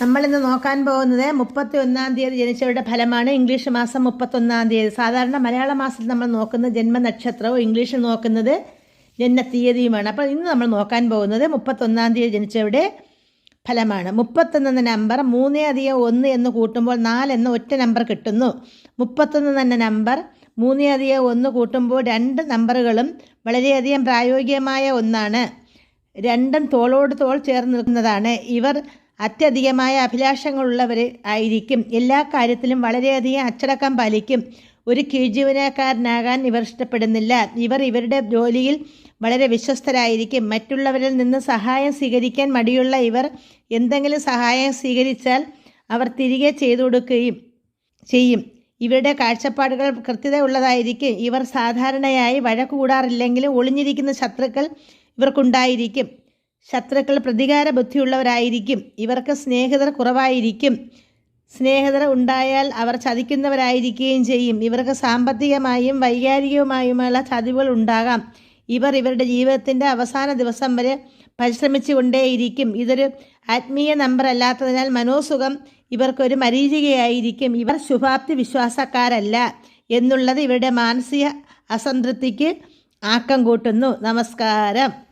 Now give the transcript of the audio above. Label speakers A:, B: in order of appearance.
A: നമ്മളിന്ന് നോക്കാൻ പോകുന്നത് മുപ്പത്തി ഒന്നാം തീയതി ജനിച്ചവരുടെ ഫലമാണ് ഇംഗ്ലീഷ് മാസം മുപ്പത്തൊന്നാം തീയതി. സാധാരണ മലയാള മാസത്തിൽ നമ്മൾ നോക്കുന്ന ജന്മനക്ഷത്രവും ഇംഗ്ലീഷിൽ നോക്കുന്നത് ജന്മത്തീയതിയുമാണ് അപ്പോൾ ഇന്ന് നമ്മൾ നോക്കാൻ പോകുന്നത് മുപ്പത്തൊന്നാം തീയതി ജനിച്ചവരുടെ ഫലമാണ്. മുപ്പത്തൊന്ന് എന്ന നമ്പർ മൂന്ന് അധികം ഒന്ന് എന്ന് കൂട്ടുമ്പോൾ നാല് എന്ന ഒറ്റ നമ്പർ കിട്ടുന്നു. മുപ്പത്തൊന്ന് എന്ന നമ്പർ മൂന്ന് അധികം ഒന്ന് കൂട്ടുമ്പോൾ രണ്ട് നമ്പറുകളും വളരെയധികം പ്രായോഗികമായ ഒന്നാണ്. രണ്ടും തോളോട് തോൾ ചേർന്ന് നിൽക്കുന്നതാണ്. ഇവർ അത്യധികമായ അഭിലാഷങ്ങളുള്ളവർ ആയിരിക്കും. എല്ലാ കാര്യത്തിലും വളരെയധികം അച്ചടക്കം പാലിക്കും. ഒരു കീഴ്ജീവനക്കാരനാകാൻ ഇവർ ഇഷ്ടപ്പെടുന്നില്ല. ഇവർ ഇവരുടെ ജോലിയിൽ വളരെ വിശ്വസ്തരായിരിക്കും. മറ്റുള്ളവരിൽ നിന്ന് സഹായം സ്വീകരിക്കാൻ മടിയുള്ള ഇവർ എന്തെങ്കിലും സഹായം സ്വീകരിച്ചാൽ അവർ തിരികെ ചെയ്തു കൊടുക്കുകയും ചെയ്യും. ഇവരുടെ കാഴ്ചപ്പാടുകൾ കൃത്യതയുള്ളതായിരിക്കും. ഇവർ സാധാരണയായി വഴക്കു കൂടാറില്ലെങ്കിലും ഒളിഞ്ഞിരിക്കുന്ന ശത്രുക്കൾ ഇവർക്കുണ്ടായിരിക്കും. ശത്രുക്കൾ പ്രതികാര ബുദ്ധിയുള്ളവരായിരിക്കും. ഇവർക്ക് സ്നേഹിതർ കുറവായിരിക്കും. സ്നേഹിതർ ഉണ്ടായാൽ അവർ ചതിക്കുന്നവരായിരിക്കുകയും ചെയ്യും. ഇവർക്ക് സാമ്പത്തികമായും വൈകാരികവുമായുമുള്ള ചതിവുകൾ ഉണ്ടാകാം. ഇവർ ഇവരുടെ ജീവിതത്തിന്റെ അവസാന ദിവസം വരെ പരിശ്രമിച്ചുകൊണ്ടേയിരിക്കും. ഇതൊരു ആത്മീയ നമ്പർ അല്ലാത്തതിനാൽ മനോസുഖം ഇവർക്കൊരു മരീചികയായിരിക്കും. ഇവർ ശുഭാപ്തി വിശ്വാസക്കാരല്ല എന്നുള്ളത് ഇവരുടെ മാനസിക അസംതൃപ്തിക്ക് ആക്കം കൂട്ടുന്നു. നമസ്കാരം.